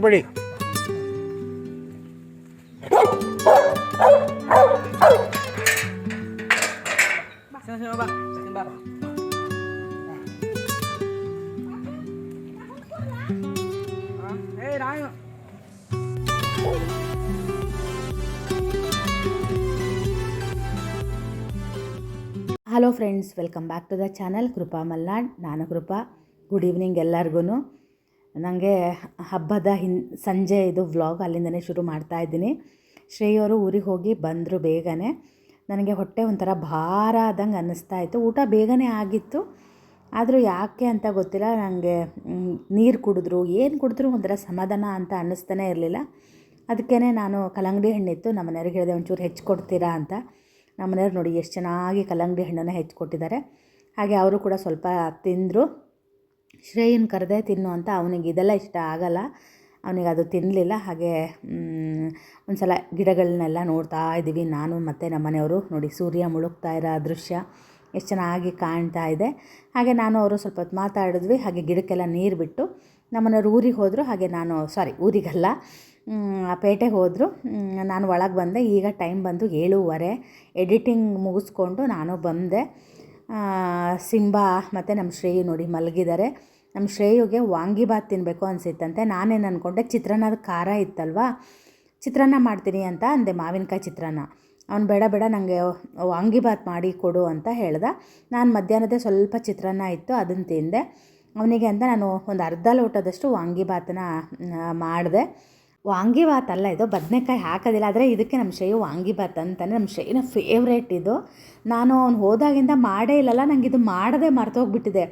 ಬರಬೇಡಿ hello friends welcome back to the channel Krupa Malnad ನಾನು Krupa good evening ಎಲ್ಲರಿಗೂ ನನಗೆ ಹಬ್ಬದ ಹಿನ್, ಸಂಜೆ ಇದು ವ್ಲಾಗ್ ಅಲ್ಲಿಂದನೇ ಶುರು ಮಾಡ್ತಾ ಇದ್ದೀನಿ. ಶ್ರೇಯವರು ಊರಿಗೆ ಹೋಗಿ ಬಂದರು ಬೇಗನೆ. ನನಗೆ ಹೊಟ್ಟೆ ಒಂಥರ ಭಾರ ಆದಂಗೆ ಅನ್ನಿಸ್ತಾ ಇತ್ತು. ಊಟ ಬೇಗನೆ ಆಗಿತ್ತು. ಆದರೂ ಯಾಕೆ ಅಂತ ಗೊತ್ತಿಲ್ಲ. ನನಗೆ ನೀರು ಕುಡಿದ್ರು. ಏನು ಕುಡಿದ್ರು ಒಂಥರ ಸಮಾಧಾನ ಅಂತ ಅನ್ನಿಸ್ತಾನೆ ಇರಲಿಲ್ಲ. ಅದಕ್ಕೇ ನಾನು ಕಲ್ಲಂಗಡಿ ಹಣ್ಣಿತ್ತು ನಮ್ಮ ಮನೆಯವ್ರಿಗೆ ಹೇಳಿದೆ, ಒಂಚೂರು ಹೆಚ್ಚು ಕೊಡ್ತೀರಾ ಅಂತ. ನಮ್ಮ ಮನೆಯವ್ರು ನೋಡಿ, ಎಷ್ಟು ಚೆನ್ನಾಗಿ ಕಲ್ಲಂಗಡಿ ಹಣ್ಣನ್ನು ಹೆಚ್ಚು ಕೊಟ್ಟಿದ್ದಾರೆ. ಹಾಗೆ ಅವರು ಕೂಡ ಸ್ವಲ್ಪ ತಿಂದರು. ಶ್ರೇಯನ್ ಕರೆದೆ ತಿನ್ನು ಅಂತ ಅವನಿಗೆ ಇದೆಲ್ಲ ಇಷ್ಟ ಆಗಲ್ಲ. ಅವನಿಗೆ ಅದು ತಿನ್ನಲಿಲ್ಲ ಹಾಗೆ ಒಂದು ಸಲ ಗಿಡಗಳನ್ನೆಲ್ಲ ನೋಡ್ತಾ ಇದ್ದೀವಿ. ನಾನು ಮತ್ತು ನಮ್ಮ ಮನೆಯವರು ನೋಡಿ ಸೂರ್ಯ ಮುಳುಗ್ತಾ ಇರೋ ದೃಶ್ಯ ಎಷ್ಟು ಚೆನ್ನಾಗಿ ಕಾಣ್ತಾ ಇದೆ. ಹಾಗೆ ನಾನು ಅವರು ಸ್ವಲ್ಪ ಹೊತ್ತು ಮಾತಾಡಿದ್ವಿ. ಹಾಗೆ ಗಿಡಕ್ಕೆಲ್ಲ ನೀರು ಬಿಟ್ಟು ನಮ್ಮನೆಯವ್ರು ಊರಿಗೆ ಹೋದರು. ಹಾಗೆ ನಾನು ಸಾರಿ ಊರಿಗಲ್ಲ. ಪೇಟೆಗೆ ಹೋದರು. ನಾನು ಒಳಗೆ ಬಂದೆ. ಈಗ ಟೈಮ್ ಬಂದು ಏಳೂವರೆ. ಎಡಿಟಿಂಗ್ ಮುಗಿಸ್ಕೊಂಡು ನಾನು ಬಂದೆ. ಸಿಂಬಾ ಮತ್ತು ನಮ್ಮ ಶ್ರೇಯು ನೋಡಿ ಮಲಗಿದ್ದಾರೆ. ನಮ್ಮ ಶ್ರೇಯುಗೆ ವಾಂಗಿಬಾತ್ ತಿನ್ನಬೇಕು ಅನಿಸಿತ್ತಂತೆ. ನಾನೇನು ಅಂದ್ಕೊಂಡೆ ಚಿತ್ರಾನ್ನದ ಖಾರ ಇತ್ತಲ್ವಾ? ಚಿತ್ರಾನ್ನ ಮಾಡ್ತೀನಿ ಅಂತ ಅಂದೆ, ಮಾವಿನಕಾಯಿ ಚಿತ್ರಾನ್ನ. ಅವ್ನು ಬೇಡ ಬೇಡ ನನಗೆ ವಾಂಗಿಬಾತ್ ಮಾಡಿ ಕೊಡು ಅಂತ ಹೇಳ್ದ. ನಾನು ಮಧ್ಯಾಹ್ನದ ಸ್ವಲ್ಪ ಚಿತ್ರಾನ್ನ ಇತ್ತು ಅದನ್ನು ತಿಂದೆ. ಅವನಿಗೆ ಅಂತ ನಾನು ಒಂದು ಅರ್ಧ ಲೋಟದಷ್ಟು ವಾಂಗಿಬಾತನ್ನ ಮಾಡಿದೆ. ವಾಂಗಿಬಾತ್ ಅಲ್ಲ, ಇದು ಬದನೆಕಾಯಿ ಹಾಕೋದಿಲ್ಲ. ಆದರೆ ಇದಕ್ಕೆ ನಮ್ಮ ಶೈ ವಾಂಗಿಬಾತ್ ಅಂತಲೇ ನಮ್ಮ ಶೈನ ಫೇವ್ರೇಟ್ ಇದು. ನಾನು ಅವ್ನು ಹೋದಾಗಿಂದ ಮಾಡೇ ಇಲ್ಲಲ್ಲ ನನಗೆ ಇದು ಮಾಡದೆ ಮರ್ತೋಗ್ಬಿಟ್ಟಿದೆ.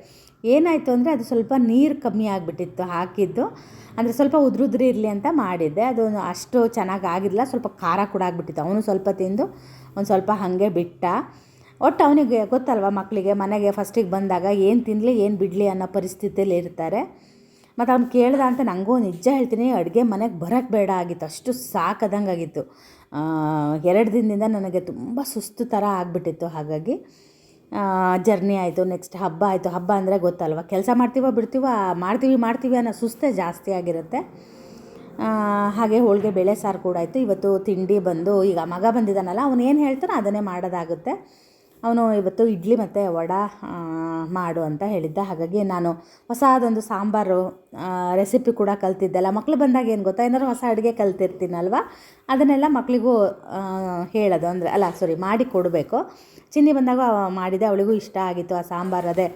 ಏನಾಯಿತು ಅಂದರೆ ಅದು ಸ್ವಲ್ಪ ನೀರು ಕಮ್ಮಿ ಆಗಿಬಿಟ್ಟಿತ್ತು ಹಾಕಿದ್ದು. ಅಂದರೆ ಸ್ವಲ್ಪ ಉದ್ರುದ್ರಿ ಇರಲಿ ಅಂತ ಮಾಡಿದ್ದೆ. ಅದು ಅಷ್ಟು ಚೆನ್ನಾಗಿ ಆಗಿರಲಿಲ್ಲ ಸ್ವಲ್ಪ ಖಾರ ಕೂಡ ಆಗಿಬಿಟ್ಟಿತ್ತು. ಅವನು ಸ್ವಲ್ಪ ತಿಂದು ಒಂದು ಸ್ವಲ್ಪ ಹಾಗೆ ಬಿಟ್ಟ. ಒಟ್ಟು ಅವನಿಗೆ ಗೊತ್ತಲ್ವ ಮಕ್ಕಳಿಗೆ ಮನೆಗೆ ಫಸ್ಟಿಗೆ ಬಂದಾಗ ಏನು ತಿನ್ನಲಿ ಏನು ಬಿಡಲಿ ಅನ್ನೋ ಪರಿಸ್ಥಿತಿಯಲ್ಲಿ ಇರ್ತಾರೆ ಮತ್ತು ಅವ್ನು ಕೇಳ್ದ ಅಂತ ನನಗೂ ನಿಜ ಹೇಳ್ತೀನಿ, ಅಡುಗೆ ಮನೆಗೆ ಬರೋಕ್ಕೆ ಬೇಡ ಆಗಿತ್ತು. ಅಷ್ಟು ಸಾಕದಂಗೆ ಆಗಿತ್ತು. ಎರಡು ದಿನದಿಂದ ನನಗೆ ತುಂಬ ಸುಸ್ತು ಥರ ಆಗಿಬಿಟ್ಟಿತ್ತು. ಹಾಗಾಗಿ ಜರ್ನಿ ಆಯಿತು ನೆಕ್ಸ್ಟ್ ಹಬ್ಬ ಆಯಿತು. ಹಬ್ಬ ಅಂದರೆ ಗೊತ್ತಲ್ವ? ಕೆಲಸ ಮಾಡ್ತೀವೋ ಬಿಡ್ತೀವೋ, ಮಾಡ್ತೀವಿ ಮಾಡ್ತೀವಿ ಅನ್ನೋ ಸುಸ್ತೇ ಜಾಸ್ತಿ ಆಗಿರುತ್ತೆ. ಹಾಗೆ ಹೋಳಿಗೆ ಬೇಳೆ ಸಾರು ಕೂಡ ಆಯಿತು. ಇವತ್ತು ತಿಂಡಿ ಬಂದು, ಈಗ ಮಗ ಬಂದಿದ್ದಾನಲ್ಲ ಅವನು ಏನು ಹೇಳ್ತಾನೋ ಅದನ್ನೇ ಮಾಡೋದಾಗುತ್ತೆ. ಅವನು ಇವತ್ತು ಇಡ್ಲಿ ಮತ್ತು ವಡ ಮಾಡು ಅಂತ ಹೇಳಿದ್ದ. ಹಾಗಾಗಿ ನಾನು ಹೊಸದೊಂದು ಸಾಂಬಾರು ರೆಸಿಪಿ ಕೂಡ ಕಲ್ತಿದ್ದಲ್ಲ. ಮಕ್ಕಳು ಬಂದಾಗ ಏನು ಗೊತ್ತಾ? ಏನಾದ್ರು ಹೊಸ ಅಡುಗೆ ಕಲ್ತಿರ್ತೀನಲ್ವ? ಅದನ್ನೆಲ್ಲ ಮಕ್ಕಳಿಗೂ ಹೇಳೋದು. ಅಂದರೆ, ಅಲ್ಲ ಸಾರಿ ಮಾಡಿ ಕೊಡಬೇಕು. ಚಿನ್ನಿ ಬಂದಾಗ ಮಾಡಿದೆ, ಅವಳಿಗೂ ಇಷ್ಟ ಆಗಿತ್ತು ಆ ಸಾಂಬಾರು ಅದೇ.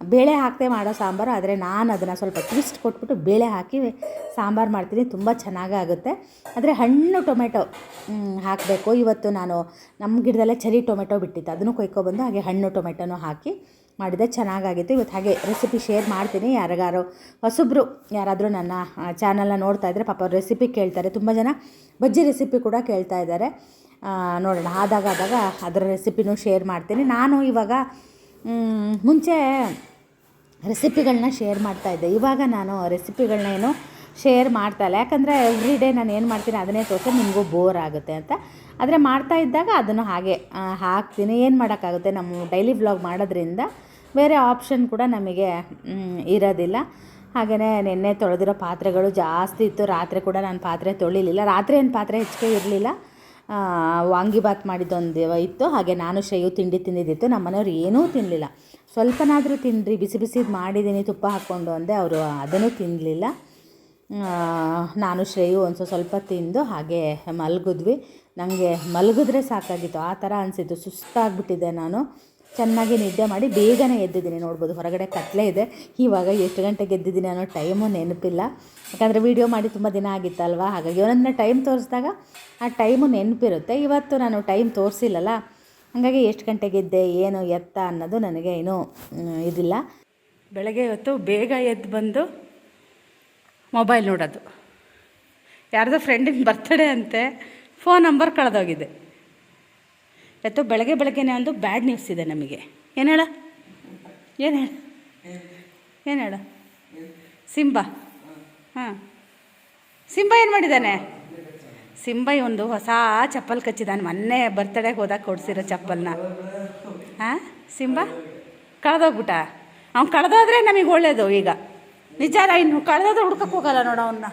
ಬೇಳೆ ಹಾಕದೆ ಮಾಡೋ ಸಾಂಬಾರು, ಆದರೆ ನಾನು ಅದನ್ನು ಸ್ವಲ್ಪ ಟ್ವಿಸ್ಟ್ ಕೊಟ್ಬಿಟ್ಟು ಬೇಳೆ ಹಾಕಿ ಸಾಂಬಾರು ಮಾಡ್ತೀನಿ. ತುಂಬ ಚೆನ್ನಾಗಾಗುತ್ತೆ ಆದರೆ ಹಣ್ಣು ಟೊಮೆಟೊ ಹಾಕಬೇಕು. ಇವತ್ತು ನಾನು ನಮ್ಮ ಗಿಡದಲ್ಲೇ ಚರಿ ಟೊಮೆಟೊ ಬಿಟ್ಟಿತ್ತು. ಅದನ್ನು ಕೊಯ್ಕೊಬಂದು ಹಾಗೆ ಹಣ್ಣು ಟೊಮೆಟೊನೂ ಹಾಕಿ ಮಾಡಿದೆ. ಚೆನ್ನಾಗಾಗಿತ್ತು ಇವತ್ತು ಹಾಗೆ ರೆಸಿಪಿ ಶೇರ್ ಮಾಡ್ತೀನಿ. ಯಾರಿಗಾರು ಹೊಸಬ್ರು ಯಾರಾದರೂ ನನ್ನ ಚಾನಲ್ನ ನೋಡ್ತಾ ಇದ್ದರೆ ಪಾಪ ರೆಸಿಪಿ ಕೇಳ್ತಾರೆ. ತುಂಬ ಜನ ಬಜ್ಜಿ ರೆಸಿಪಿ ಕೂಡ ಕೇಳ್ತಾ ಇದ್ದಾರೆ. ನೋಡೋಣ. ಆದಾಗ ಆದಾಗ ಅದರ ರೆಸಿಪಿನೂ ಶೇರ್ ಮಾಡ್ತೀನಿ. ನಾನು ಇವಾಗ ಮುಂಚೆ ರೆಸಿಪಿಗಳನ್ನ ಶೇರ್ ಮಾಡ್ತಾಯಿದ್ದೆ ಇವಾಗ ನಾನು ರೆಸಿಪಿಗಳನ್ನ ಏನು ಶೇರ್ ಮಾಡ್ತಾ ಇಲ್ಲ. ಯಾಕಂದರೆ ಎವ್ರಿ ಡೇ ನಾನು ಏನು ಮಾಡ್ತೀನಿ, ಅದನ್ನೇ ತೋರಿಸಿ, ನಿಮಗೂ ಬೋರ್ ಆಗುತ್ತೆ ಅಂತ. ಆದರೆ ಮಾಡ್ತಾ ಇದ್ದಾಗ ಅದನ್ನು ಹಾಗೆ ಹಾಕ್ತೀನಿ. ಏನು ಮಾಡೋಕ್ಕಾಗುತ್ತೆ? ನಮ್ಮ ಡೈಲಿ ವ್ಲಾಗ್ ಮಾಡೋದ್ರಿಂದ ಬೇರೆ ಆಪ್ಷನ್ ಕೂಡ ನಮಗೆ ಇರೋದಿಲ್ಲ. ಹಾಗೆಯೇ ನಿನ್ನೆ ತೊಳೆದಿರೋ ಪಾತ್ರೆಗಳು ಜಾಸ್ತಿ ಇತ್ತು. ರಾತ್ರಿ ಕೂಡ ನಾನು ಪಾತ್ರೆ ತೊಳಿಲಿಲ್ಲ. ರಾತ್ರಿ ಏನು ಪಾತ್ರೆ ಹೆಚ್ಚಿಗೆ ಇರಲಿಲ್ಲ. ವಾಂಗಿಬಾತ್ ಮಾಡಿದ್ದೊಂದು ಇತ್ತು. ಹಾಗೆ ನಾನು ಶ್ರೇಯು ತಿಂಡಿ ತಿಂದಿದ್ದಿತ್ತು. ನಮ್ಮ ಮನೆಯವ್ರು ಏನೂ ತಿನ್ನಲಿಲ್ಲ ಸ್ವಲ್ಪನಾದರೂ ತಿನ್ನಿರಿ ಬಿಸಿ ಬಿಸಿದು ಮಾಡಿದ್ದೀನಿ ತುಪ್ಪ ಹಾಕ್ಕೊಂಡು ಅಂದೆ. ಅವರು ಅದನ್ನು ತಿನ್ನಲಿಲ್ಲ ನಾನು ಶ್ರೇಯು ಒಂದು ಸ್ವಲ್ಪ ತಿಂದು ಹಾಗೆ ಮಲಗಿದ್ವಿ. ನನಗೆ ಮಲಗಿದ್ರೆ ಸಾಕಾಗಿತ್ತು. ಆ ಥರ ಅನಿಸಿತ್ತು. ಸುಸ್ತಾಗ್ಬಿಟ್ಟಿದ್ದೆ ನಾನು. ಚೆನ್ನಾಗಿ ನಿದ್ದೆ ಮಾಡಿ ಬೇಗನೆ ಎದ್ದಿದ್ದೀನಿ. ನೋಡ್ಬೋದು ಹೊರಗಡೆ ಕತ್ಲೆ ಇದೆ. ಇವಾಗ ಎಷ್ಟು ಗಂಟೆಗೆ ಎದ್ದಿದ್ದೀನಿ ಅನ್ನೋ ಟೈಮು ನೆನಪಿಲ್ಲ. ಯಾಕಂದರೆ ವೀಡಿಯೋ ಮಾಡಿ ತುಂಬ ದಿನ ಆಗಿತ್ತಲ್ವ? ಹಾಗಾಗಿ ಒಂದೊಂದನ್ನ ಟೈಮ್ ತೋರಿಸಿದಾಗ ಆ ಟೈಮು ನೆನಪಿರುತ್ತೆ. ಇವತ್ತು ನಾನು ಟೈಮ್ ತೋರಿಸಿಲ್ಲಲ್ಲ? ಹಾಗಾಗಿ ಎಷ್ಟು ಗಂಟೆಗೆ ಎದ್ದೆ, ಏನು ಎತ್ತ ಅನ್ನೋದು ನನಗೆ ಏನೂ ಇದಿಲ್ಲ. ಬೆಳಗ್ಗೆ ಇವತ್ತು ಬೇಗ ಎದ್ದು ಬಂದು ಮೊಬೈಲ್ ನೋಡೋದು. ಯಾರ್ದೋ ಫ್ರೆಂಡಿನ ಬರ್ತಡೇ ಅಂತೆ. ಫೋನ್ ನಂಬರ್ ಕಳೆದೋಗಿದೆ. ಇವತ್ತು ಬೆಳಗ್ಗೆ ಬೆಳಗ್ಗೆನೆ ಒಂದು ಬ್ಯಾಡ್ ನ್ಯೂಸ್ ಇದೆ ನಮಗೆ. ಏನು ಹೇಳ? ಏನು ಹೇಳ? ಏನು ಹೇಳ? ಸಿಂಬಾ. ಹಾಂ. ಸಿಂಬಾ ಏನು ಮಾಡಿದ್ದಾನೆ ಸಿಂಬ ಒಂದು ಹೊಸ ಚಪ್ಪಲ್ ಕಚ್ಚಿದ್ದಾನೆ ಮೊನ್ನೆ ಬರ್ತಡೇಗೆ ಹೋದಾಗ ಕೊಡಿಸಿರೋ ಚಪ್ಪಲ್ನ. ಹಾಂ? ಸಿಂಬ? ಕಳೆದೋಗ್ಬಿಟ್ಟ? ಅವ್ನು ಕಳೆದೋದ್ರೆ ನಮಗೆ ಒಳ್ಳೇದು ಈಗ. ನಿಜಾರ ಇನ್ನು ಕಳೆದೋದ್ರೆ ಹುಡ್ಕಕ್ಕೆ ಹೋಗಲ್ಲ ನೋಡು ಅವನ್ನ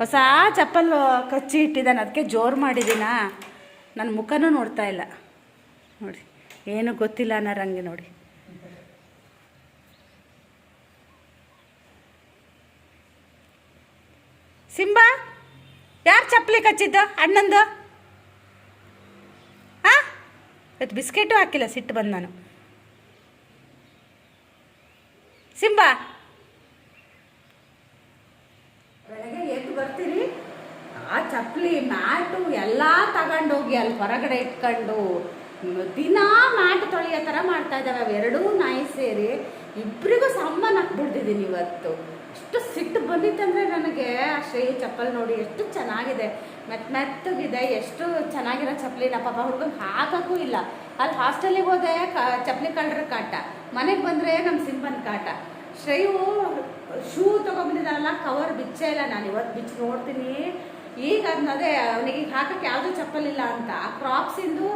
ಹೊಸ ಚಪ್ಪಲು, ಕಚ್ಚಿ ಇಟ್ಟಿದ್ದಾನೆ. ಅದಕ್ಕೆ ಜೋರು ಮಾಡಿದ್ದೀನಾ? ನನ್ನ ಮುಖನೂ ನೋಡ್ತಾ ಇಲ್ಲ. ನೋಡಿ, ಏನು ಗೊತ್ತಿಲ್ಲ ಅನ್ನೋರಂಗೆ ನೋಡಿ. ಸಿಂಬಾ, ಯಾರು ಚಪ್ಪಲಿ ಕಚ್ಚಿದ್ದು? ಅಣ್ಣಂದು? ಹಾಂ ಇವತ್ತು ಬಿಸ್ಕೆಟು ಹಾಕಿಲ್ಲ, ಸಿಟ್ಟು ಬಂದು ನಾನು ಸಿಂಬಾ ಬೆಳಗ್ಗೆ ಎದ್ದು ಬರ್ತೀರಿ ಆ ಚಪ್ಪಲಿ ಮ್ಯಾಟು ಎಲ್ಲ ತಗೊಂಡೋಗಿ ಅಲ್ಲಿ ಹೊರಗಡೆ ಇಟ್ಕೊಂಡು ದಿನ ಮ್ಯಾಟ್ ತೊಳೆಯೋ ಥರ ಮಾಡ್ತಾ ಇದ್ದಾವೆ. ಅವೆರಡೂ ನಾಯಿ ಸೇರಿ ಇಬ್ಬರಿಗೂ ಸಾಮಾನು ಹಾಕ್ಬಿಡ್ತಿದ್ದೀನಿ ಇವತ್ತು. ಎಷ್ಟು ಸಿಟ್ಟು ಬಂದಿತ್ತಂದರೆ ನನಗೆ ಆ ಶ್ರೇಯ ಚಪ್ಪಲ್ ನೋಡಿ ಎಷ್ಟು ಚೆನ್ನಾಗಿದೆ. ಮೆತ್ತ ಮೆತ್ತಗಿದೆ, ಎಷ್ಟು ಚೆನ್ನಾಗಿರೋ ಚಪ್ಪಲಿನ ಪಾಪ ಹುಡುಗಂಗೆ ಹಾಕೋಕ್ಕೂ ಇಲ್ಲ. ಅಲ್ಲಿ ಹಾಸ್ಟೆಲಿಗೆ ಹೋದೆ, ಕ, ಚಪ್ಪಲಿ ಕಳ್ರ ಕಾಟ. ಮನೆಗೆ ಬಂದರೆ ನಮ್ಮ ಸಿಂಪನ್ ಕಾಟ. ಶ್ರೇಯು, ಶೂ ತೊಗೊಂಬಂದಿದ್ದಾರಲ್ಲ ಕವರ್ ಬಿಚ್ಚೇ ಇಲ್ಲ. ನಾನು ಇವತ್ತು ಬಿಚ್ಚಿ ನೋಡ್ತೀನಿ. ಈಗ ಅದನ್ನ ಅದೇ ಅವನಿಗೆ ಹಾಕಕ್ಕೆ ಯಾವುದೂ ಚಪ್ಪಲ್ ಇಲ್ಲ ಅಂತ. ಆ ಕ್ರಾಪ್ಸಿಂದು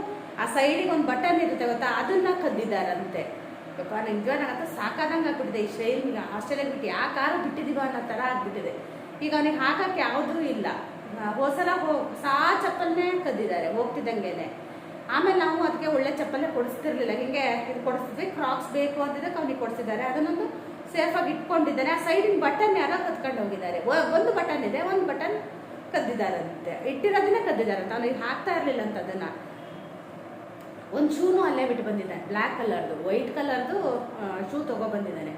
ಆ ಸೈಡಿಗೆ ಒಂದು ಬಟನ್ ಇರುತ್ತೆ ಗೊತ್ತಾ? ಅದನ್ನ ಕದ್ದಿದ್ದಾರಂತೆ. ಯಪ್ಪ ನಿಜ ನನಗಂತ ಸಾಕಾದಂಗೆ ಆಗ್ಬಿಟ್ಟಿದೆ ಈ ಶೈಲ್ ಹಾಸ್ಟೆಲಿಗೆ ಬಿಟ್ಟು. ಯಾಕಾರು ಬಿಟ್ಟಿದೀವ ಅನ್ನೋ ಥರ ಆಗ್ಬಿಟ್ಟಿದೆ. ಈಗ ಅವನಿಗೆ ಹಾಕಕ್ಕೆ ಯಾವುದೂ ಇಲ್ಲ. ಹೋಸಲ ಹೋದ್ಸಲ ಹೋ ಸಾ ಚಪ್ಪಲ್ನೇ ಕದ್ದಿದ್ದಾರೆ ಹೋಗ್ತಿದ್ದಂಗೆನೆ. ಆಮೇಲೆ ನಾವು ಅದಕ್ಕೆ ಒಳ್ಳೆ ಚಪ್ಪಲ್ಲೇ ಕೊಡಿಸ್ತಿರ್ಲಿಲ್ಲ. ಹಿಂಗೆ ಇದು ಕೊಡಿಸ್ತಿದ್ವಿ ಕ್ರಾಕ್ಸ್ ಬೇಕು ಅಂತಿದ್ದಕ್ಕೆ ಅವನಿಗೆ ಕೊಡಿಸಿದ್ದಾರೆ. ಅದನ್ನೊಂದು ಸೇಫಾಗಿ ಇಟ್ಕೊಂಡಿದ್ದಾರೆ. ಆ ಸೈಡಿನ ಬಟನ್ ಯಾರೋ ಕತ್ಕೊಂಡು ಹೋಗಿದ್ದಾರೆ. ಒಂದು ಬಟನ್ ಇದೆ, ಒಂದು ಬಟನ್ ಕದ್ದಿದ್ದಾರಂತೆ. ಇಟ್ಟಿರೋದನ್ನೇ ಕದ್ದಿದ್ದಾರಂತೆ. ಇದು ಹಾಕ್ತಾ ಇರಲಿಲ್ಲ ಅಂತ ಅದನ್ನು. ಒಂದು ಶೂನು ಅಲ್ಲೇ ಬಿಟ್ಟು ಬಂದಿದ್ದಾನೆ ಬ್ಲ್ಯಾಕ್ ಕಲರ್ದು ವೈಟ್ ಕಲರ್ದು ಶೂ ತೊಗೊಬಂದಿದ್ದಾನೆ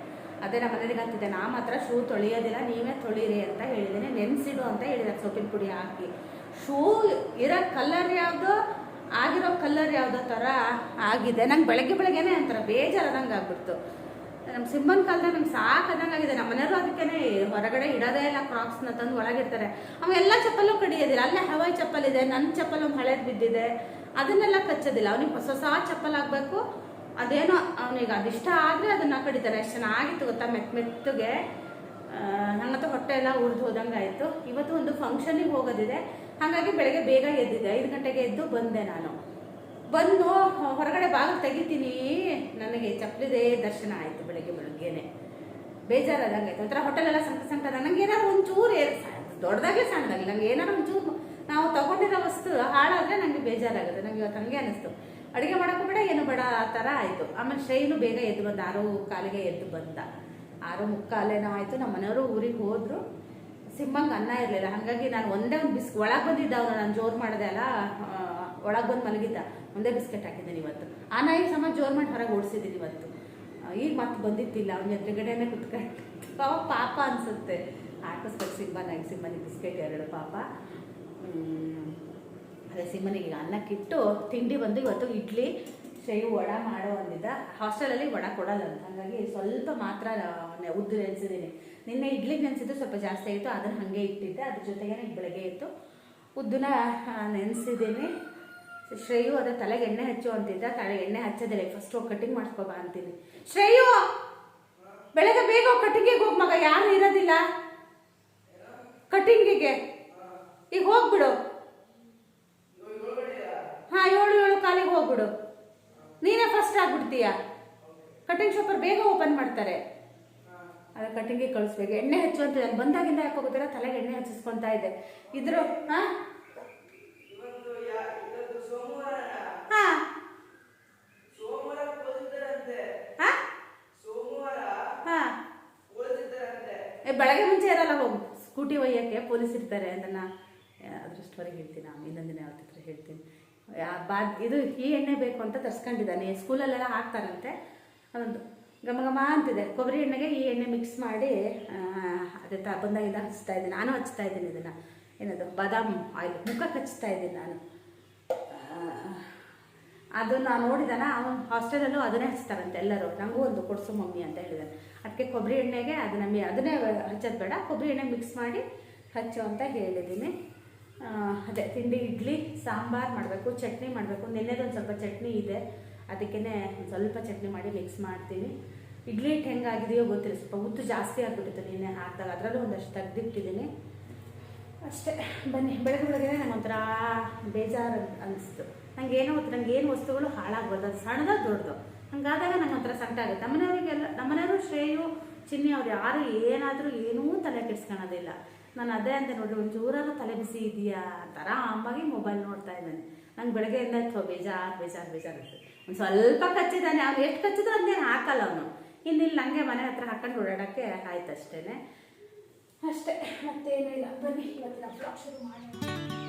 ಅದೇ ನಮ್ಮ ಮನೆಗೆ ಅಂತಿದ್ದೆ, ನಾ ಮಾತ್ರ ಶೂ ತೊಳೆಯೋದಿಲ್ಲ, ನೀವೇ ತೊಳೀರಿ ಅಂತ ಹೇಳಿದ್ದೀನಿ. ನೆನೆಸಿಡು ಅಂತ ಹೇಳಿದ್ದಾರೆ ಸೊಪ್ಪಿನ ಪುಡಿ ಹಾಕಿ. ಶೂ ಇರೋ ಕಲರ್ ಯಾವುದೋ, ಆಗಿರೋ ಕಲರ್ ಯಾವುದೋ ಥರ ಆಗಿದೆ. ನಂಗೆ ಬೆಳಗ್ಗೆ ಬೆಳಗ್ಗೆನೇ ಒಂಥರ ಬೇಜಾರದಂಗೆ ಆಗ್ಬಿಡ್ತು. ನಮ್ಮ ಸಿಂಹನ್ ಕಾಲದಾಗ ನಂಗೆ ಸಾಕದಂಗೆ ಆಗಿದೆ ನಮ್ಮ ಮನೆಯವರು ಅದಕ್ಕೇನೆ ಹೊರಗಡೆ ಇಡೋದೇ ಇಲ್ಲ ಕ್ರಾಕ್ಸ್ನ ತಂದು ಒಳಗಿರ್ತಾರೆ ಅವೆಲ್ಲ ಚಪ್ಪಲು ಕಡಿಯೋದಿಲ್ಲ. ಅಲ್ಲೇ ಹವಾಯಿ ಚಪ್ಪಲ್ ಇದೆ ನನ್ನ ಚಪ್ಪಲ್ ಒಂದು ಹಳೇದು ಬಿದ್ದಿದೆ. ಅದನ್ನೆಲ್ಲ ಕಚ್ಚೋದಿಲ್ಲ. ಅವ್ನಿಗೆ ಹೊಸ ಹೊಸ ಚಪ್ಪಲ್ ಆಗಬೇಕು. ಅದೇನೋ ಅವನಿಗೆ ಅದಿಷ್ಟ ಆದರೆ ಅದನ್ನು ಕಡಿತಾರೆ. ಎಷ್ಟು ಚೆನ್ನಾಗಿತ್ತು ಗೊತ್ತಾ ಮೆತ್ತ ಮೆತ್ತಗೆ. ನಂಗಂತೂ ಹೊಟ್ಟೆ ಎಲ್ಲ ಉರಿದು ಹೋದಂಗೆ ಆಯಿತು ಇವತ್ತು ಒಂದು ಫಂಕ್ಷನಿಗೆ ಹೋಗೋದಿದೆ. ಹಾಗಾಗಿ ಬೆಳಗ್ಗೆ ಬೇಗ ಎದ್ದಿದ್ದೆ. ಐದು ಗಂಟೆಗೆ ಎದ್ದು ಬಂದೆ ನಾನು. ಬಂದು ಹೊರಗಡೆ ಬಾಗಿಲು ತೆಗಿತೀನಿ. ನನಗೆ ಚಪ್ಪಲಿದೆ ದರ್ಶನ ಆಯಿತು ಬೆಳಗ್ಗೆ ಬೆಳಗ್ಗೆನೆ. ಬೇಜಾರಾದಂಗೆ ಆಯ್ತು. ಒಂಥರ ಹೋಟೆಲೆಲ್ಲ ಸಂತ ಸಂತ ನಂಗೆ ಏನಾದ್ರು ಒಂಚೂರು ದೊಡ್ಡದಾಗೆ ಸಣ್ಣದಾಗಲಿ. ನಂಗೆ ಏನಾದ್ರು ಒಂಚೂರು ನಾವು ತಗೊಂಡಿರೋ ವಸ್ತು ಹಾಳಾದರೆ ನನಗೆ ಬೇಜಾರಾಗುತ್ತೆ. ನಂಗೆ ಇವತ್ತು ಹಂಗೆ ಅನಿಸ್ತು. ಅಡುಗೆ ಮಾಡೋಕ್ಕೂ ಬೇಡ ಏನು ಬೇಡ, ಆ ಥರ ಆಯಿತು. ಆಮೇಲೆ ಶ್ರೇಯನು ಬೇಗ ಎದ್ದು ಬಂದ. ಆರು ಕಾಲಿಗೆ ಎದ್ದು ಬಂದ. ಆರು ಮುಕ್ಕಾಲೇನೋ ಆಯಿತು. ನಮ್ಮ ಮನೆಯವರು ಊರಿಗೆ ಹೋದರು. ಸಿಂಹಂಗೆ ಅನ್ನ ಇರಲಿಲ್ಲ. ಹಾಗಾಗಿ ನಾನು ಒಂದೇ ಒಂದು ಬಿಸ್ ಒಳಗೆ ಬಂದಿದ್ದ ಅವನು. ನಾನು ಜೋರು ಮಾಡಿದೆ ಅಲ್ಲ. ಒಳಗೆ ಬಂದು ಮಲಗಿದ್ದ. ಒಂದೇ ಬಿಸ್ಕೆಟ್ ಹಾಕಿದ್ದೀನಿ ಇವತ್ತು. ಆ ನಾಯಿ ಸಮ ಜೋರು ಮಾಡಿ ಹೊರಗೆ ಓಡಿಸಿದ್ದೀನಿ ಇವತ್ತು. ಈಗ ಮತ್ತೆ ಬಂದಿದ್ದಿಲ್ಲ, ಅವ್ನ ಎದುರುಗಡೆನೆ ಕುತ್ಕೊಂಡು ಪಾಪ ಪಾಪ ಅನಿಸುತ್ತೆ. ಹಾಕಿಸ್ಬೇಕು ಸಿಂಹನಾಗಿ ಸಿಂಹನಿಗೆ ಬಿಸ್ಕೆಟ್, ಎರಡು ಪಾಪ. ಅದೇ ಸಿಂಹನಿಗೆ ಅನ್ನಕ್ಕಿಟ್ಟು ತಿಂಡಿ ಬಂದು ಇವತ್ತು ಇಡ್ಲಿ ಶೈ ವಡ ಮಾಡೋ ಅಂದಿದ್ದ ಹಾಸ್ಟೆಲಲ್ಲಿ ವಡ ಕೊಡಲ್ಲ ಅಂತ. ಹಾಗಾಗಿ ಸ್ವಲ್ಪ ಮಾತ್ರ ಉದ್ದು ನೆನೆಸಿದ್ದೀನಿ ನಿನ್ನೆ ಇಡ್ಲಿ ನೆನೆಸಿದ್ದು ಸ್ವಲ್ಪ ಜಾಸ್ತಿ ಆಯಿತು ಅದನ್ನು ಹಾಗೆ ಇಟ್ಟಿದ್ದೆ. ಅದ್ರ ಜೊತೆಗೆ ಈಗ ಬೆಳಗ್ಗೆ ಇತ್ತು ಉದ್ದನ್ನ ನೆನೆಸಿದ್ದೀನಿ ಶ್ರೇಯು ಅದೇ ತಲೆಗೆ ಎಣ್ಣೆ ಹಚ್ಚು ಅಂತಿದ್ದ ತಲೆ ಎಣ್ಣೆ ಹಚ್ಚೋದಿಲ್ಲ ಫಸ್ಟ್ ಹೋಗಿ ಕಟಿಂಗ್ ಮಾಡಿಸ್ಕೋಬಾ ಅಂತೀನಿ. ಶ್ರೇಯು! ಬೆಳಗ್ಗೆ ಬೇಗ ಕಟಿಂಗಿಗೆ ಹೋಗಿ ಮಗ, ಯಾರು ಇರೋದಿಲ್ಲ? ಕಟಿಂಗಿಗೆ ಈಗ ಹೋಗ್ಬಿಡು. ಹಾ, ಏಳು ಏಳು ಕಾಲಿಗೆ ಹೋಗ್ಬಿಡು. ನೀನೇ ಫಸ್ಟ್ ಆಗ್ಬಿಡ್ತೀಯ? ಕಟಿಂಗ್ ಶಾಪರ್ ಬೇಗ ಓಪನ್ ಮಾಡ್ತಾರೆ. ಅದೇ ಕಟಿಂಗಿಗೆ ಕಳಿಸ್ಬೇಕು. ಎಣ್ಣೆ ಹಚ್ಚು ಅಂತ ಬಂದಾಗಿಂದ ಯಾಕೆ ಹೋಗುತ್ತೀರ ತಲೆಗೆ ಎಣ್ಣೆ ಹಚ್ಚಿಸ್ಕೊಂತಾ ಇದೆ ಇದ್ರು, ಹಾ ಹಾ ಹಾ ಏ ಬೆಳಗ್ಗೆ ಮುಂಚೆ ಇರಲ್ಲ, ಹೋಗು. ಸ್ಕೂಟಿ ಒಯ್ಯೋಕ್ಕೆ ಪೊಲೀಸ್ ಇರ್ತಾರೆ, ಅದನ್ನು ಅದೃಷ್ಟವರೆಗೆ ಹೇಳ್ತೀನಿ. ನಾನು ಇನ್ನೊಂದಿನ ಯಾವತ್ತಿದ್ರೆ ಹೇಳ್ತೀನಿ. ಯಾ- ಬಾ, ಇದು ಈ ಎಣ್ಣೆ ಬೇಕು ಅಂತ ತರ್ಸ್ಕೊಂಡಿದ್ದಾನೆ. ಸ್ಕೂಲಲ್ಲೆಲ್ಲ ಹಾಕ್ತಾರಂತೆ. ಅದೊಂದು ಘಮ ಘಮ ಅಂತಿದೆ. ಕೊಬ್ಬರಿ ಎಣ್ಣೆಗೆ ಈ ಎಣ್ಣೆ ಮಿಕ್ಸ್ ಮಾಡಿ ಅದೇ ತ, ಬಂದಾಗಿಂದ ಹಚ್ತಾ ಇದ್ದೀನಿ. ನಾನು ಹಚ್ತಾ ಇದ್ದೀನಿ ಇದನ್ನು. ಏನದು? ಬಾದಾಮ್ ಆಯಿಲ್ ಮುಖಕ್ಕೆ ಹಚ್ತಾ ಇದ್ದೀನಿ ನಾನು. ಅದನ್ನು ನೋಡಿದಾನ? ಅವನು ಹಾಸ್ಟೆಲಲ್ಲೂ ಅದನ್ನೇ ಹಚ್ತಾರಂತೆ ಎಲ್ಲರೂ. ನನಗೂ ಒಂದು ಕೊಡಿಸು ಮಮ್ಮಿ ಅಂತ ಹೇಳಿದಾನೆ ಅದಕ್ಕೆ ಕೊಬ್ಬರಿ ಎಣ್ಣೆಗೆ ಅದನ್ನ ಮಿ ಅದನ್ನೇ ಹಚ್ಚೋದು ಬೇಡ. ಕೊಬ್ಬರಿ ಎಣ್ಣೆ ಮಿಕ್ಸ್ ಮಾಡಿ ಹಚ್ಚು ಅಂತ ಹೇಳಿದ್ದೀನಿ ಅದೇ ತಿಂಡಿ, ಇಡ್ಲಿ, ಸಾಂಬಾರು ಮಾಡಬೇಕು, ಚಟ್ನಿ ಮಾಡಬೇಕು. ನಿನ್ನೆದೊಂದು ಸ್ವಲ್ಪ ಚಟ್ನಿ ಇದೆ. ಅದಕ್ಕೇ ಸ್ವಲ್ಪ ಚಟ್ನಿ ಮಾಡಿ ಮಿಕ್ಸ್ ಮಾಡ್ತೀನಿ. ಇಡ್ಲಿ ಹಿಟ್ಟು ಹೆಂಗಾಗಿದೆಯೋ ಗೊತ್ತಿಲ್ಲ. ಸ್ವಲ್ಪ ಉತ್ತು ಜಾಸ್ತಿ ಆಗಿಬಿಟ್ಟಿತ್ತು ನಿನ್ನೆ ಹಾಕಿದಾಗ ಅದರಲ್ಲೂ ಒಂದಷ್ಟು ತೆಗೆದಿಟ್ಟಿದ್ದೀನಿ ಅಷ್ಟೇ. ಬನ್ನಿ, ಬೆಳಗ್ಗೆ ಬೆಳಗ್ಗೆ ನಂಗೆ ಒಂಥರ ಬೇಜಾರು ಅನಿಸ್ತು. ನಂಗೆ ಏನೋ ಗೊತ್ತು ನಂಗೆ ಏನು ವಸ್ತುಗಳು ಹಾಳಾಗ್ಬೋದು ಅದು ಸಣ್ಣದ ದೊಡ್ಡದು. ಹಂಗಾದಾಗ ನಂಗೆ ಒಂಥರ ಸಂಕಟ ಆಗುತ್ತೆ ನಮ್ಮನೆಯವರಿಗೆಲ್ಲ ನಮ್ಮನೆಯವರು ಶ್ರೇಯು, ಚಿನ್ನಿ ಅವ್ರು ಯಾರು ಏನಾದರೂ ಏನೂ ತಲೆ ಕೆಡ್ಸ್ಕೊಳೋದಿಲ್ಲ. ನಾನು ಅದೇ ಅಂತ ನೋಡಿ ಒಂಚೂರಾದ್ರೂ ತಲೆ ಬಿಸಿ ಇದೆಯಾ ಥರ ಆರಾಮಾಗಿ ಮೊಬೈಲ್ ನೋಡ್ತಾ ಇದ್ದಾನೆ. ನಂಗೆ ಬೆಳಗ್ಗೆಯಿಂದ ಥೋ ಬೇಜಾರು ಬೇಜಾರು ಬೇಜಾರು ಒಂದು ಸ್ವಲ್ಪ ಕಚ್ಚಿದ್ದಾನೆ, ಅವ್ನು ಎಷ್ಟು ಕಚ್ಚಿದ್ರು ಅಂದೇನು ಹಾಕಲ್ಲ ಅವನು. ಇನ್ನಿಲ್ಲಿ ನನಗೆ ಮನೆ ಹತ್ರ ಹಾಕೊಂಡು ಓಡಾಡೋಕ್ಕೆ ಆಯ್ತು ಅಷ್ಟೇ ಅಷ್ಟೇ ಮತ್ತೇನಿಲ್ಲ. ಬನ್ನಿ, ಇವತ್ತಿನ ಬ್ಲಾಗ್ ಶುರು ಮಾಡೋಣ.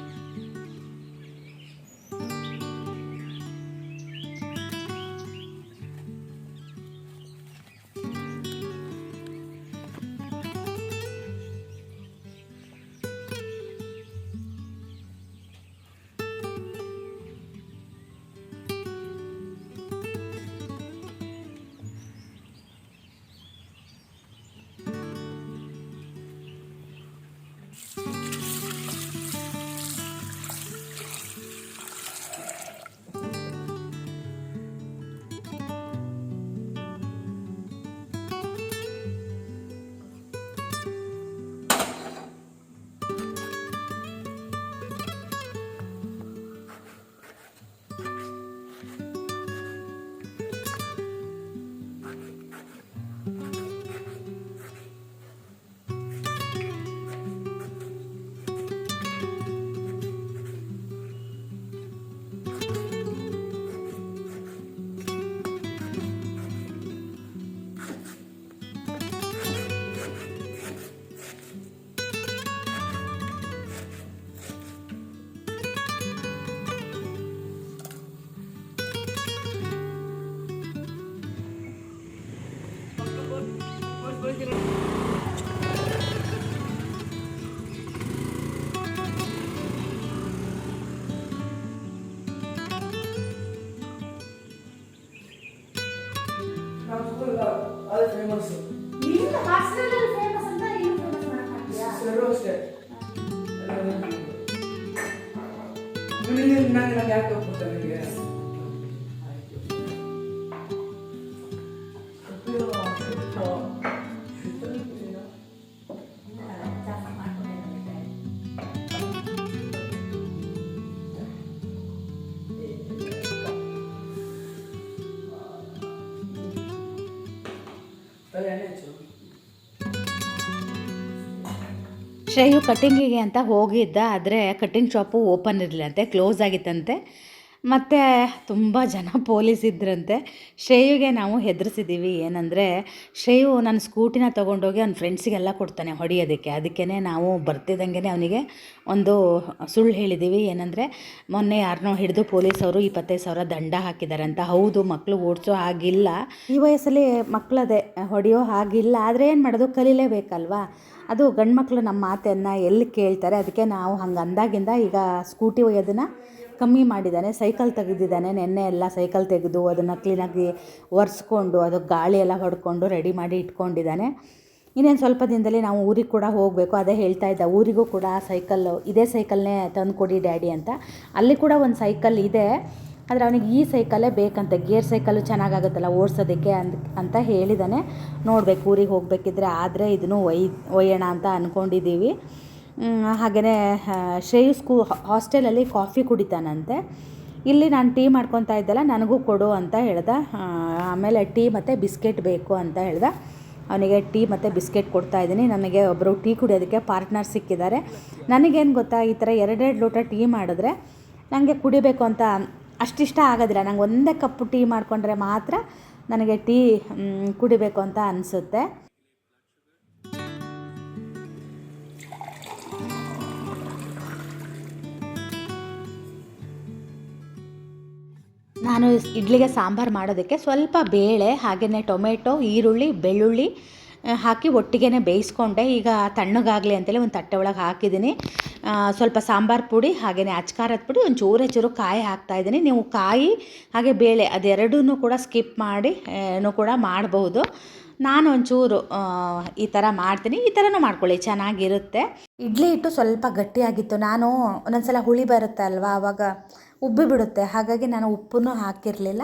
ಅದು ಶ್ರೇಯು ಕಟ್ಟಿಂಗಿಗೆ ಅಂತ ಹೋಗಿದ್ದ, ಆದರೆ ಕಟ್ಟಿಂಗ್ ಶಾಪು ಓಪನ್ ಇರಲಿಲ್ಲಂತೆ, ಕ್ಲೋಸ್ ಆಗಿತ್ತಂತೆ. ಮತ್ತು ತುಂಬ ಜನ ಪೊಲೀಸ್ ಇದ್ರಂತೆ. ಶ್ರೇಯುಗೆ ನಾವು ಹೆದರಿಸಿದ್ದೀವಿ ಏನಂದರೆ, ಶ್ರೇಯು ನನ್ನ ಸ್ಕೂಟಿನ ತೊಗೊಂಡೋಗಿ ಅವ್ನ ಫ್ರೆಂಡ್ಸಿಗೆಲ್ಲ ಕೊಡ್ತಾನೆ ಹೊಡಿಯೋದಕ್ಕೆ. ಅದಕ್ಕೇ ನಾವು ಬರ್ತಿದ್ದಂಗೆ ಅವನಿಗೆ ಒಂದು ಸುಳ್ಳು ಹೇಳಿದ್ದೀವಿ ಏನಂದರೆ, ಮೊನ್ನೆ ಯಾರನ್ನೋ ಹಿಡಿದು ಪೊಲೀಸವರು ಇಪ್ಪತ್ತೈದು ಸಾವಿರ ದಂಡ ಹಾಕಿದ್ದಾರೆ ಅಂತ ಹೌದು ಮಕ್ಕಳು ಓಡಿಸೋ ಹಾಗಿಲ್ಲ. ಈ ವಯಸ್ಸಲ್ಲಿ ಮಕ್ಕಳದೇ ಹೊಡೆಯೋ ಹಾಗಿಲ್ಲ. ಆದರೆ ಏನು ಮಾಡೋದು? ಕಲೀಲೇಬೇಕಲ್ವಾ? ಅದು ಗಂಡು ಮಕ್ಕಳು ನಮ್ಮ ಮಾತನ್ನು ಎಲ್ಲಿ ಕೇಳ್ತಾರೆ, ಅದಕ್ಕೆ ನಾವು ಹಂಗೆ ಅಂದಾಗಿಂದ ಈಗ ಸ್ಕೂಟಿ ಒಯ್ಯೋದನ್ನು ಕಮ್ಮಿ ಮಾಡಿದ್ದಾನೆ. ಸೈಕಲ್ ತೆಗೆದಿದ್ದಾನೆ, ನೆನ್ನೆ ಎಲ್ಲ ಸೈಕಲ್ ತೆಗೆದು ಅದನ್ನು ಕ್ಲೀನಾಗಿ ಒರೆಸ್ಕೊಂಡು, ಅದು ಗಾಳಿ ಎಲ್ಲ ಹೊಡ್ಕೊಂಡು ರೆಡಿ ಮಾಡಿ ಇಟ್ಕೊಂಡಿದ್ದಾನೆ. ಇನ್ನೇನು ಸ್ವಲ್ಪ ದಿನದಲ್ಲಿ ನಾವು ಊರಿಗೆ ಕೂಡ ಹೋಗಬೇಕು. ಅದೇ ಹೇಳ್ತಾ ಇದ್ದ, ಊರಿಗೂ ಕೂಡ ಸೈಕಲ್ಲು, ಇದೇ ಸೈಕಲ್ನೇ ತಂದು ಕೊಡಿ ಡ್ಯಾಡಿ ಅಂತ. ಅಲ್ಲಿ ಕೂಡ ಒಂದು ಸೈಕಲ್ ಇದೆ. ಆದರೆ ಅವನಿಗೆ ಈ ಸೈಕಲ್ಲೇ ಬೇಕಂತೆ. ಗೇರ್ ಸೈಕಲ್ಲು ಚೆನ್ನಾಗಾಗುತ್ತಲ್ಲ, ಓಡಿಸೋದಕ್ಕೆ ಅಂದ್, ಅಂತ ಹೇಳಿದಾನೆ. ನೋಡಬೇಕು, ಊರಿಗೆ ಹೋಗಬೇಕಿದ್ರೆ ಆದರೆ ಇದನ್ನು ಒಯ್, ಒಯ್ಯೋಣ ಅಂತ ಅಂದ್ಕೊಂಡಿದ್ದೀವಿ ಹಾಗೆಯೇ ಶ್ರೇಯು ಸ್ಕೂ ಹಾಸ್ಟೆಲಲ್ಲಿ ಕಾಫಿ ಕುಡಿತಾನಂತೆ. ಇಲ್ಲಿ ನಾನು ಟೀ ಮಾಡ್ಕೊತಾ ಇದ್ದಲ್ಲ, ನನಗೂ ಕೊಡು ಅಂತ ಹೇಳ್ದ. ಆಮೇಲೆ ಟೀ ಮತ್ತು ಬಿಸ್ಕೆಟ್ ಬೇಕು ಅಂತ ಹೇಳ್ದ. ಅವನಿಗೆ ಟೀ ಮತ್ತು ಬಿಸ್ಕೆಟ್ ಕೊಡ್ತಾ ಇದ್ದೀನಿ. ನನಗೆ ಒಬ್ಬರು ಟೀ ಕುಡಿಯೋದಕ್ಕೆ ಪಾರ್ಟ್ನರ್ ಸಿಕ್ಕಿದ್ದಾರೆ. ನನಗೇನು ಗೊತ್ತಾ, ಈ ಥರ ಎರಡೆರಡು ಲೋಟ ಟೀ ಮಾಡಿದ್ರೆ ನನಗೆ ಕುಡಿಬೇಕು ಅಂತ ಅಷ್ಟಿಷ್ಟ ಆಗೋದಿಲ್ಲ. ನಂಗೆ ಒಂದೇ ಕಪ್ಪು ಟೀ ಮಾಡಿಕೊಂಡ್ರೆ ಮಾತ್ರ ನನಗೆ ಟೀ ಕುಡಿಬೇಕು ಅಂತ ಅನಿಸುತ್ತೆ. ನಾನು ಇಡ್ಲಿಗೆ ಸಾಂಬಾರು ಮಾಡೋದಕ್ಕೆ ಸ್ವಲ್ಪ ಬೇಳೆ ಹಾಗೆಯೇ ಟೊಮೆಟೊ, ಈರುಳ್ಳಿ, ಬೆಳ್ಳುಳ್ಳಿ ಹಾಕಿ ಒಟ್ಟಿಗೆ ಬೇಯಿಸ್ಕೊಂಡೆ. ಈಗ ತಣ್ಣಗಾಗಲಿ ಅಂತೇಳಿ ಒಂದು ತಟ್ಟೆ ಒಳಗೆ ಹಾಕಿದ್ದೀನಿ ಸ್ವಲ್ಪ ಸಾಂಬಾರು ಪುಡಿ ಹಾಗೆಯೇ ಅಚ್ಕಾರದ ಪುಡಿ, ಒಂದು ಚೂರೇ ಚೂರು ಕಾಯಿ ಹಾಕ್ತಾಯಿದ್ದೀನಿ ನೀವು ಕಾಯಿ, ಹಾಗೆ ಬೇಳೆ ಅದೆರಡೂ ಕೂಡ ಸ್ಕಿಪ್ ಮಾಡಿ ಕೂಡ ಮಾಡಬಹುದು. ನಾನು ಒಂಚೂರು ಈ ಥರ ಮಾಡ್ತೀನಿ. ಈ ಥರನೂ ಮಾಡ್ಕೊಳ್ಳಿ, ಚೆನ್ನಾಗಿರುತ್ತೆ. ಇಡ್ಲಿ ಹಿಟ್ಟು ಸ್ವಲ್ಪ ಗಟ್ಟಿಯಾಗಿತ್ತು. ನಾನು ಒಂದೊಂದು ಸಲ ಹುಳಿ ಬರುತ್ತೆ ಅಲ್ವಾ ಆವಾಗ ಉಬ್ಬಿ ಬಿಡುತ್ತೆ. ಹಾಗಾಗಿ ನಾನು ಉಪ್ಪನ್ನು ಹಾಕಿರಲಿಲ್ಲ.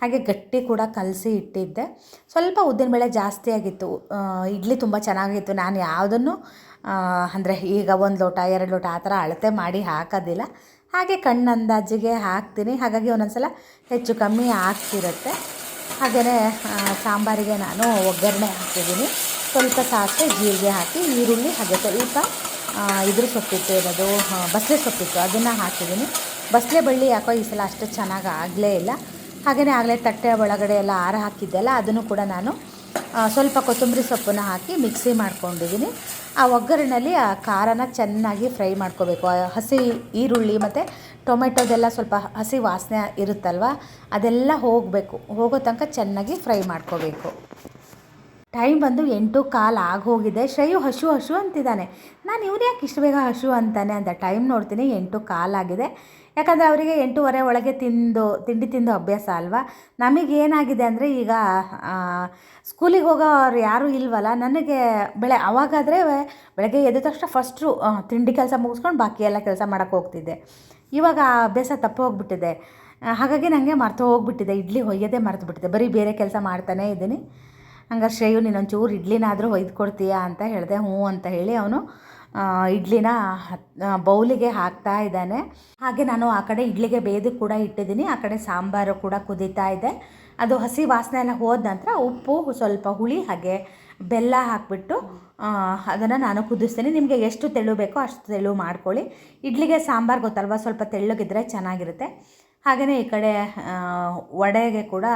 ಹಾಗೆ ಗಟ್ಟಿ ಕೂಡ ಕಲಸಿ ಇಟ್ಟಿದ್ದೆ. ಸ್ವಲ್ಪ ಉದ್ದಿನಬೇಳೆ ಜಾಸ್ತಿ ಆಗಿತ್ತು. ಇಡ್ಲಿ ತುಂಬ ಚೆನ್ನಾಗಿತ್ತು. ನಾನು ಯಾವುದನ್ನು ಅಂದರೆ ಈಗ ಒಂದು ಲೋಟ, ಎರಡು ಲೋಟ ಆ ಥರ ಅಳತೆ ಮಾಡಿ ಹಾಕೋದಿಲ್ಲ. ಹಾಗೆ ಕಣ್ಣು ಅಂದಾಜಿಗೆ ಹಾಕ್ತೀನಿ. ಹಾಗಾಗಿ ಒಂದೊಂದು ಸಲ ಹೆಚ್ಚು ಕಮ್ಮಿ ಆಗ್ತಿರುತ್ತೆ. ಹಾಗೆಯೇ ಸಾಂಬಾರಿಗೆ ನಾನು ಒಗ್ಗರಣೆ ಹಾಕಿದ್ದೀನಿ. ಸ್ವಲ್ಪ ಸಾಸಿವೆ, ಜೀರಿಗೆ ಹಾಕಿ, ಈರುಳ್ಳಿ ಹಾಗೆ ಸ್ವಲ್ಪ ಇದ್ರ ಸೊಪ್ಪಿತ್ತು ಇರೋದು ಬಸಳೆ ಸೊಪ್ಪಿತ್ತು ಅದನ್ನು ಹಾಕಿದ್ದೀನಿ. ಬಸಳೆ ಬಳ್ಳಿ ಯಾಕೋ ಈ ಸಲ ಅಷ್ಟು ಚೆನ್ನಾಗಿ ಆಗಲೇ ಇಲ್ಲ. ಹಾಗೆಯೇ ಆಗಲೇ ತಟ್ಟೆ ಒಳಗಡೆ ಎಲ್ಲ ಆರ ಹಾಕಿದ್ದೆಲ್ಲ, ಅದನ್ನು ಕೂಡ ನಾನು ಸ್ವಲ್ಪ ಕೊತ್ತಂಬರಿ ಸೊಪ್ಪನ್ನು ಹಾಕಿ ಮಿಕ್ಸಿ ಮಾಡ್ಕೊಂಡಿದ್ದೀನಿ. ಆ ಒಗ್ಗರಣೆಯಲ್ಲಿ ಆ ಖಾರನ ಚೆನ್ನಾಗಿ ಫ್ರೈ ಮಾಡ್ಕೋಬೇಕು. ಹಸಿ ಈರುಳ್ಳಿ ಮತ್ತು ಟೊಮೆಟೊದೆಲ್ಲ ಸ್ವಲ್ಪ ಹಸಿ ವಾಸನೆ ಇರುತ್ತಲ್ವ, ಅದೆಲ್ಲ ಹೋಗಬೇಕು. ಹೋಗೋ ತನಕ ಚೆನ್ನಾಗಿ ಫ್ರೈ ಮಾಡ್ಕೋಬೇಕು. ಟೈಮ್ ಬಂದು ಎಂಟು ಕಾಲು ಆಗೋಗಿದೆ ಶ್ರೇಯು ಹಶು ಹಶು ಅಂತಿದ್ದಾನೆ. ನಾನು ಇವನು ಯಾಕೆ ಇಷ್ಟು ಬೇಗ ಹಶು ಅಂತಾನೆ ಅಂತ ಟೈಮ್ ನೋಡ್ತೀನಿ, ಎಂಟು ಕಾಲಾಗಿದೆ ಯಾಕಂದರೆ ಅವರಿಗೆ ಎಂಟೂವರೆ ಒಳಗೆ ತಿಂದು, ತಿಂಡಿ ತಿಂದು ಅಭ್ಯಾಸ ಅಲ್ವಾ? ನಮಗೇನಾಗಿದೆ ಅಂದರೆ ಈಗ ಸ್ಕೂಲಿಗೆ ಹೋಗೋರು ಯಾರೂ ಇಲ್ವಲ್ಲ? ನನಗೆ ಬೆಳೆ, ಅವಾಗಾದರೆ ಬೆಳಗ್ಗೆ ಎದ್ದ ತಕ್ಷಣ ಫಸ್ಟು ತಿಂಡಿ ಕೆಲಸ ಮುಗಿಸ್ಕೊಂಡು ಬಾಕಿ ಎಲ್ಲ ಕೆಲಸ ಮಾಡೋಕ್ಕೆ ಹೋಗ್ತಿದ್ದೆ. ಇವಾಗ ಆ ಅಭ್ಯಾಸ ತಪ್ಪು ಹೋಗ್ಬಿಟ್ಟಿದೆ. ಹಾಗಾಗಿ ನನಗೆ ಮರ್ತು ಹೋಗ್ಬಿಟ್ಟಿದೆ. ಇಡ್ಲಿ ಹೊಯ್ಯೋದೇ ಮರ್ತು ಬಿಟ್ಟಿದೆ. ಬರೀ ಬೇರೆ ಕೆಲಸ ಮಾಡ್ತಾನೇ ಇದ್ದೀನಿ. ಹಂಗಾರೆ ಶ್ರೇಯು, ನೀನೊಂಚೂರು ಇಡ್ಲಿನಾದರೂ ಒಯ್ದು ಕೊಡ್ತೀಯಾ ಅಂತ ಹೇಳಿದೆ. ಹ್ಞೂ ಅಂತ ಹೇಳಿ ಅವನು ಇಡ್ಲಿನ ಬೌಲಿಗೆ ಹಾಕ್ತಾ ಇದ್ದಾನೆ. ಹಾಗೆ ನಾನು ಆ ಕಡೆ ಇಡ್ಲಿಗೆ ಬೇದು ಕೂಡ ಇಟ್ಟಿದ್ದೀನಿ, ಆ ಕಡೆ ಸಾಂಬಾರು ಕೂಡ ಕುದೀತಾ ಇದೆ. ಅದು ಹಸಿ ವಾಸನೆ ಎಲ್ಲ ಹೋದ ನಂತರ ಉಪ್ಪು, ಸ್ವಲ್ಪ ಹುಳಿ, ಹಾಗೆ ಬೆಲ್ಲ ಹಾಕಿಬಿಟ್ಟು ಅದನ್ನು ನಾನು ಕುದಿಸ್ತೀನಿ. ನಿಮಗೆ ಎಷ್ಟು ತೆಳು ಬೇಕೋ ಅಷ್ಟು ತೆಳು ಮಾಡ್ಕೊಳ್ಳಿ. ಇಡ್ಲಿಗೆ ಸಾಂಬಾರು ಗೊತ್ತಲ್ವ, ಸ್ವಲ್ಪ ತೆಳ್ಳಗಿದ್ರೆ ಚೆನ್ನಾಗಿರುತ್ತೆ. ಹಾಗೆಯೇ ಈ ಕಡೆ ವಡೆಗೆ ಕೂಡ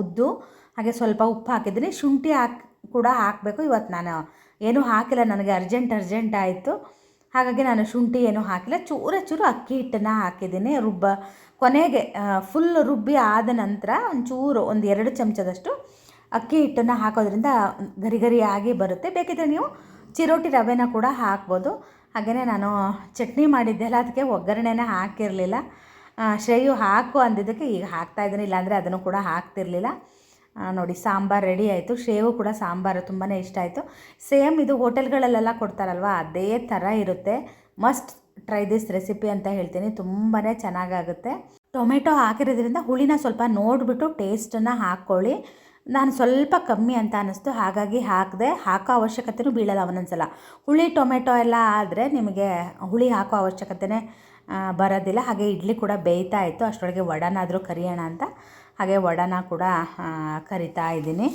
ಉದ್ದು ಹಾಗೆ ಸ್ವಲ್ಪ ಉಪ್ಪು ಹಾಕಿದ್ದೀನಿ. ಶುಂಠಿ ಹಾಕಿ, ಕೂಡ ಹಾಕಬೇಕು ಇವತ್ತು ನಾನು. ಏನೂ ಹಾಕಿಲ್ಲ ನನಗೆ, ಅರ್ಜೆಂಟ್ ಅರ್ಜೆಂಟ್ ಆಯಿತು. ಹಾಗಾಗಿ ನಾನು ಶುಂಠಿ ಏನು ಹಾಕಿಲ್ಲ. ಚೂರ, ಚೂರು ಅಕ್ಕಿ ಹಿಟ್ಟನ್ನು ಹಾಕಿದ್ದೀನಿ, ರುಬ್ಬ, ಕೊನೆಗೆ ಫುಲ್ ರುಬ್ಬಿ ಆದ ನಂತರ ಒಂಚೂರು, ಒಂದು ಎರಡು ಚಮಚದಷ್ಟು ಅಕ್ಕಿ ಹಿಟ್ಟನ್ನು ಹಾಕೋದ್ರಿಂದ ಗರಿ ಗರಿಯಾಗಿ ಬರುತ್ತೆ. ಬೇಕಿದ್ರೆ ನೀವು ಚಿರೋಟಿ ರವೆನ ಕೂಡ ಹಾಕ್ಬೋದು. ಹಾಗೆಯೇ ನಾನು ಚಟ್ನಿ ಮಾಡಿದ್ದೆಲ್ಲ ಅದಕ್ಕೆ ಒಗ್ಗರಣೆನ ಹಾಕಿರಲಿಲ್ಲ. ಶ್ರೇಯು ಹಾಕು ಅಂದಿದ್ದಕ್ಕೆ ಈಗ ಹಾಕ್ತಾ ಇದ್ದೀನಿ. ಇಲ್ಲಾಂದರೆ ಅದನ್ನು ಕೂಡ ಹಾಕ್ತಿರ್ಲಿಲ್ಲ. ನೋಡಿ, ಸಾಂಬಾರು ರೆಡಿ ಆಯಿತು. ಶೇವು ಕೂಡ ಸಾಂಬಾರು ತುಂಬಾ ಇಷ್ಟ ಆಯಿತು. ಸೇಮ್ ಇದು ಹೋಟೆಲ್ಗಳಲ್ಲೆಲ್ಲ ಕೊಡ್ತಾರಲ್ವ, ಅದೇ ಥರ ಇರುತ್ತೆ. ಮಸ್ಟ್ ಟ್ರೈ ದಿಸ್ ರೆಸಿಪಿ ಅಂತ ಹೇಳ್ತೀನಿ. ತುಂಬಾ ಚೆನ್ನಾಗಾಗುತ್ತೆ. ಟೊಮೆಟೊ ಹಾಕಿರೋದ್ರಿಂದ ಹುಳಿನ ಸ್ವಲ್ಪ ನೋಡಿಬಿಟ್ಟು ಟೇಸ್ಟನ್ನು ಹಾಕ್ಕೊಳ್ಳಿ ನಾನು ಸ್ವಲ್ಪ ಕಮ್ಮಿ ಅಂತ ಅನ್ನಿಸ್ತು ಹಾಗಾಗಿ ಹಾಕಿದೆ, ಹಾಕೋ ಅವಶ್ಯಕತೆಯೂ ಬೀಳಲ್ಲ ಒಂದೊಂದ್ಸಲ. ಹುಳಿ, ಟೊಮೆಟೊ ಎಲ್ಲ ಆದರೆ ನಿಮಗೆ ಹುಳಿ ಹಾಕೋ ಅವಶ್ಯಕತೆನೇ ಬರೋದಿಲ್ಲ. ಹಾಗೆ ಇಡ್ಲಿ ಕೂಡ ಬೇಯ್ತಾ ಇತ್ತು. ಅಷ್ಟರೊಳಗೆ ವಡನಾದರೂ ಕರಿಯೋಣ ಅಂತ. ಹಾಗೆ ವಡನ ಕೂಡ ಕರಿತಾ ಇದ್ದೀನಿ.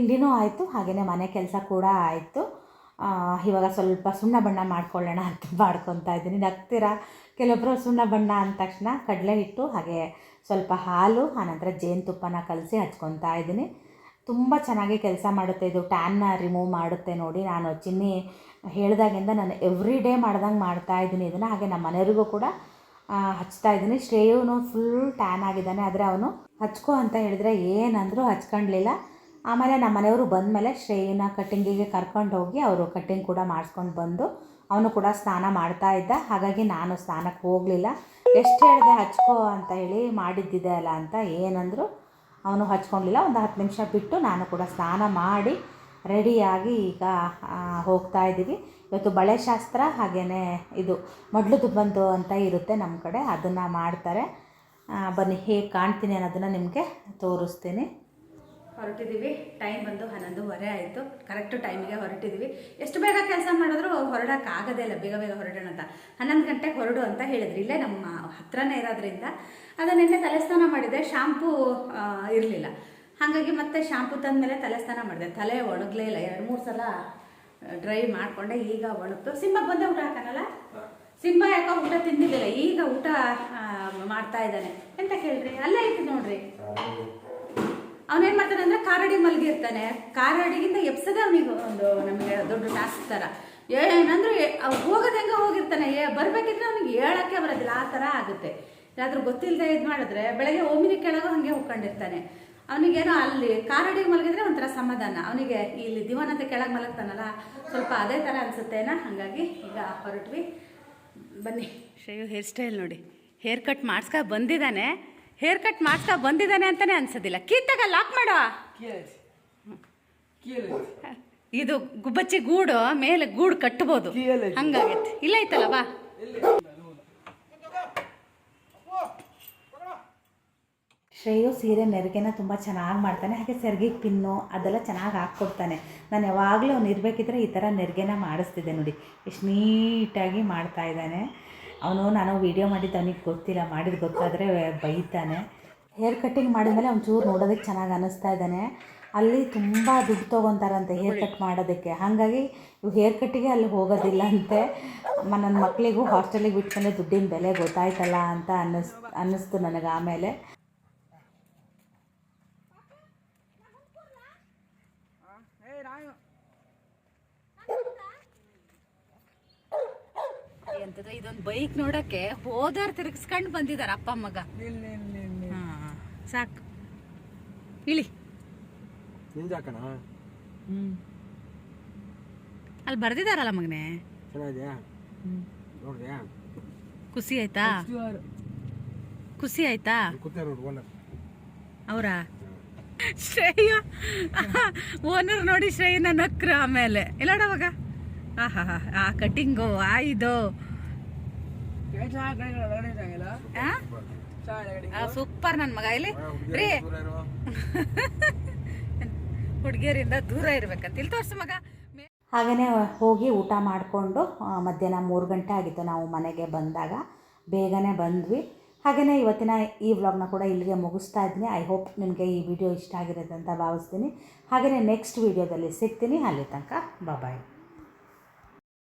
ತಿಂಡಿನೂ ಆಯಿತು ಹಾಗೆಯೇ ಮನೆ ಕೆಲಸ ಕೂಡ ಆಯಿತು. ಇವಾಗ ಸ್ವಲ್ಪ ಸುಣ್ಣ ಬಣ್ಣ ಮಾಡ್ಕೊಳ್ಳೋಣ ಅಂತ ಮಾಡ್ಕೊತಾ ಇದ್ದೀನಿ. ನಗ್ತೀರಾ? ಕೆಲವೊಬ್ಬರು ಸುಣ್ಣ ಬಣ್ಣ ಅಂದ ತಕ್ಷಣ ಕಡಲೆ ಹಿಟ್ಟು, ಹಾಗೆ ಸ್ವಲ್ಪ ಹಾಲು, ಆನಂತರ ಜೇನುತುಪ್ಪನ ಕಲಸಿ ಹಚ್ಕೊತಾ ಇದ್ದೀನಿ. ತುಂಬ ಚೆನ್ನಾಗಿ ಕೆಲಸ ಮಾಡುತ್ತೆ ಇದು. ಟ್ಯಾನ್ನ ರಿಮೂವ್ ಮಾಡುತ್ತೆ ನೋಡಿ. ನಾನು ಚಿನ್ನಿ ಹೇಳಿದಾಗಿಂದ ನಾನು ಎವ್ರಿ ಡೇ ಮಾಡ್ದಂಗೆ ಮಾಡ್ತಾ ಇದ್ದೀನಿ ಇದನ್ನು. ಹಾಗೆ ನಮ್ಮ ಮನೆಯವ್ರಿಗೂ ಕೂಡ ಹಚ್ತಾ ಇದ್ದೀನಿ. ಶ್ರೇಯುನು ಫುಲ್ ಟ್ಯಾನ್ ಆಗಿದ್ದಾನೆ. ಆದರೆ ಅವನು ಹಚ್ಕೋ ಅಂತ ಹೇಳಿದ್ರೆ ಏನಂದರೂ ಹಚ್ಕೊಂಡ್ಲಿಲ್ಲ ಆಮೇಲೆ ನಮ್ಮ ಮನೆಯವರು ಬಂದಮೇಲೆ ಶ್ರೇಯನ ಕಟ್ಟಿಂಗಿಗೆ ಕರ್ಕೊಂಡು ಹೋಗಿ ಅವರು ಕಟ್ಟಿಂಗ್ ಕೂಡ ಮಾಡಿಸ್ಕೊಂಡು ಬಂದು ಅವನು ಕೂಡ ಸ್ನಾನ ಮಾಡ್ತಾ ಇದ್ದ. ಹಾಗಾಗಿ ನಾನು ಸ್ನಾನಕ್ಕೆ ಹೋಗಲಿಲ್ಲ. ಎಷ್ಟು ಹೇಳಿದೆ ಹಚ್ಕೋ ಅಂತ ಹೇಳಿ ಮಾಡಿದ್ದಿದೆ ಅಲ್ಲ ಅಂತ ಏನಂದರು ಅವನು ಹಚ್ಕೊಂಡಿಲ್ಲ. ಒಂದು ಹತ್ತು ನಿಮಿಷ ಬಿಟ್ಟು ನಾನು ಕೂಡ ಸ್ನಾನ ಮಾಡಿ ರೆಡಿಯಾಗಿ ಈಗ ಹೋಗ್ತಾ ಇದ್ದೀವಿ. ಇವತ್ತು ಬಳೆ ಶಾಸ್ತ್ರ ಹಾಗೆಯೇ ಇದು ಮೊದಲು ಬಂತು ಅಂತ ಇರುತ್ತೆ ನಮ್ಮ ಕಡೆ. ಅದನ್ನು ಮಾಡ್ತಾರೆ. ಬನ್ನಿ ಹೇಗೆ ಕಾಣ್ತೀನಿ ಅನ್ನೋದನ್ನು ನಿಮಗೆ ತೋರಿಸ್ತೀನಿ. ಹೊರಟಿದ್ದೀವಿ. ಟೈಮ್ ಬಂದು ಹನ್ನೊಂದುವರೆ ಆಯಿತು. ಕರೆಕ್ಟ್ ಟೈಮಿಗೆ ಹೊರಟಿದ್ದೀವಿ. ಎಷ್ಟು ಬೇಗ ಕೆಲಸ ಮಾಡಿದ್ರು ಹೊರಡೋಕ್ಕಾಗೋದೇ ಆಗೋದೇ ಇಲ್ಲ. ಬೇಗ ಬೇಗ ಹೊರಡೋಣ ಅಂತ. ಹನ್ನೊಂದು ಗಂಟೆಗೆ ಹೊರಡು ಅಂತ ಹೇಳಿದ್ರು. ಇಲ್ಲೇ ನಮ್ಮ ಹತ್ರನೇ ಇರೋದ್ರಿಂದ. ಅದು ನಿನ್ನೆ ತಲೆ ಸ್ನಾನ ಮಾಡಿದೆ. ಶಾಂಪೂ ಇರಲಿಲ್ಲ. ಹಾಗಾಗಿ ಮತ್ತೆ ಶಾಂಪು ತಂದಮೇಲೆ ಮೇಲೆ ಸ್ನಾನ ಮಾಡಿದೆ. ತಲೆ ಒಣಗಲೇ ಇಲ್ಲ. ಎರಡು ಮೂರು ಸಲ ಡ್ರೈ ಮಾಡಿಕೊಂಡೆ. ಈಗ ಒಣಗ್ತು. ಸಿಂಹ ಬಂದೆ ಊಟ ಹಾಕನಲ್ಲ? ಸಿಂಹ ಯಾಕೋ ಊಟ ತಿಂದಿದ್ದಿಲ್ಲ. ಈಗ ಊಟ ಮಾಡ್ತಾ ಇದ್ದಾನೆ. ಎಂತ ಕೇಳ್ರಿ? ಅಲ್ಲೇ ಐತಿ ನೋಡ್ರಿ. ಅವನೇನ್ ಮಾಡ್ತಾನೆ ಅಂದ್ರೆ ಕಾರಡಿ ಮಲಗಿರ್ತಾನೆ. ಕಾರಡಿಗಿಂತ ಎಪ್ಸದೆ ಅವನಿಗೆ ಒಂದು ನಮಗೆ ದೊಡ್ಡ ಟಾಸ್ಕ್ ತರ. ಏನಂದ್ರೆ ಹೋಗೋದ್ ಹೆಂಗ ಹೋಗಿರ್ತಾನೆ. ಏ ಬರ್ಬೇಕಿದ್ರೆ ಅವ್ನಿಗೆ ಹೇಳಕ್ಕೆ ಬರೋದಿಲ್ಲ. ಆ ತರ ಆಗುತ್ತೆ. ಯಾವ್ದಾದ್ರು ಗೊತ್ತಿಲ್ಲದೆ ಇದು ಮಾಡಿದ್ರೆ ಬೆಳಗ್ಗೆ ಓಮಿನಿ ಕೆಳಗೂ ಹಂಗೆ ಹೋಗ್ಕೊಂಡಿರ್ತಾನೆ ಅವನಿಗೇನೋ ಅಲ್ಲಿ ಕಾರಡಿ ಮಲಗಿದ್ರೆ ಒಂಥರ ಸಮಾಧಾನ. ಅವನಿಗೆ ಇಲ್ಲಿ ದಿವಾನತೆ ಕೆಳಗೆ ಮಲಗ್ತಾನಲ್ಲ, ಸ್ವಲ್ಪ ಅದೇ ಥರ ಅನಿಸುತ್ತೇನ? ಹಾಗಾಗಿ ಈಗ ಹೊರಟ್ವಿ. ಬನ್ನಿ. ಶ್ರೇಯು ಹೇರ್ ಸ್ಟೈಲ್ ನೋಡಿ. ಹೇರ್ ಕಟ್ ಮಾಡಿಸ್ಕ ಬಂದಿದ್ದಾನೆ. ಹೇರ್ ಕಟ್ ಮಾಡ್ತಾ ಬಂದಿದ್ದಾನೆ ಅಂತಾನೆ ಅನ್ಸೋದಿಲ್ಲ. ಕೀತಾಗ ಲಾಕ್ ಮಾಡೋ. ಇದು ಗುಬ್ಬಚ್ಚಿ ಗೂಡು ಮೇಲೆ ಗೂಡು ಕಟ್ಟಬಹುದು. ಹಂಗಾಗೈತೆ ಇಲ್ಲ ಐತಲ್ಲ ಬಾ. ಶ್ರೇಯು ಸೀರೆ ನೆರಿಗೆನ ತುಂಬ ಚೆನ್ನಾಗಿ ಮಾಡ್ತಾನೆ ಹಾಗೆ ಸೆರ್ಗಿಗೆ ಪಿನ್ನು ಅದೆಲ್ಲ ಚೆನ್ನಾಗಿ ಹಾಕ್ಕೊಡ್ತಾನೆ. ನಾನು ಯಾವಾಗಲೂ ಅವ್ನು ಇರಬೇಕಿದ್ರೆ ಈ ಥರ ನೆರಿಗೆನ ಮಾಡಿಸ್ತಿದ್ದೆ ನೋಡಿ. ಎಷ್ಟು ನೀಟಾಗಿ ಮಾಡ್ತಾ ಇದ್ದಾನೆ. ಅವನು ನಾನು ವೀಡಿಯೋ ಮಾಡಿದ್ದು ಅವನಿಗೆ ಗೊತ್ತಿಲ್ಲ, ಮಾಡಿದ್ದು ಗೊತ್ತಾದರೆ ಬೈತಾನೆ. ಹೇರ್ ಕಟ್ಟಿಂಗ್ ಮಾಡಿದ್ಮೇಲೆ ಒಂಚೂರು ನೋಡೋದಕ್ಕೆ ಚೆನ್ನಾಗಿ ಅನ್ನಿಸ್ತಾ ಇದ್ದಾನೆ. ಅಲ್ಲಿ ತುಂಬ ದುಡ್ಡು ತೊಗೊತಾರಂತೆ ಹೇರ್ ಕಟ್ ಮಾಡೋದಕ್ಕೆ. ಹಾಗಾಗಿ ಇವು ಹೇರ್ ಕಟ್ಟಿಗೆ ಅಲ್ಲಿ ಹೋಗೋದಿಲ್ಲ ಅಂತೆ ನನ್ನ ಮಕ್ಕಳಿಗೂ ಹಾಸ್ಟೆಲಿಗೆ ಬಿಟ್ಕೊಂಡೆ ದುಡ್ಡಿನ ಬೆಲೆ ಗೊತ್ತಾಯ್ತಲ್ಲ ಅಂತ ಅನ್ನಿಸ್, ಅನ್ನಿಸ್ತು ನನಗೆ ಆಮೇಲೆ. ಎಂತದ ಇದೊಂದು ಬೈಕ್ ನೋಡಕ್ಕೆ ಹೋದಾರ್ ತಿರುಗಿಸ್ಕೊಂಡು ಬಂದಿದ್ದಾರೆ ಅಪ್ಪ ಮಗ ಸಾಕು. ಇಳಿ. ಹ್ಮ್. ಅಲ್ಲಿ ಬರ್ದಿದಾರಲ್ಲ ಮಗನೇ? ಖುಷಿ ಆಯ್ತಾ? ಖುಷಿ ಆಯ್ತಾ? ಅವರ? ಶ್ರೇಯ. ಓನರ್ ನೋಡಿ ಶ್ರೇಯನ ನಕ್ರ ಆಮೇಲೆ. ಇಲ್ಲ ನೋಡವಾಗ ಆಹಾ ಆ ಕಟಿಂಗು ಆ ಇದು ಚಾ ಕಡೆ ಒಳಗಡೆ ಇರಂಗಿಲ್ಲ ಆ? ಚಾ ಒಳಗಡೆ ಆ, ಸೂಪರ್ ನನ್ನ ಮಗ. ಇಲ್ಲಿ ರೀ. ಹುಡುಗಿಯರಿಂದ ದೂರ ಇರ್ಬೇಕಂತ. ಇಲ್ಲಿ ತೋರ್ಸು ಮಗ. ಹಾಗೇನೆ ಹಾಗೆಯೇ ಹೋಗಿ ಊಟ ಮಾಡಿಕೊಂಡು ಮಧ್ಯಾಹ್ನ ಮೂರು ಗಂಟೆ ಆಗಿತ್ತು ನಾವು ಮನೆಗೆ ಬಂದಾಗ. ಬೇಗನೆ ಬಂದ್ವಿ. ಹಾಗೆಯೇ ಇವತ್ತಿನ ಈ ವ್ಲಾಗ್ನ ಕೂಡ ಇಲ್ಲಿಗೆ ಮುಗಿಸ್ತಾ ಇದ್ದೀನಿ. ಐ ಹೋಪ್ ನಿಮಗೆ ಈ ವಿಡಿಯೋ ಇಷ್ಟ ಆಗಿರುತ್ತೆ ಅಂತ ಭಾವಿಸ್ತೀನಿ. ಹಾಗೆಯೇ ನೆಕ್ಸ್ಟ್ ವಿಡಿಯೋದಲ್ಲಿ ಸಿಗ್ತೀನಿ. ಅಲ್ಲಿ ತನಕ ಬಾಯ್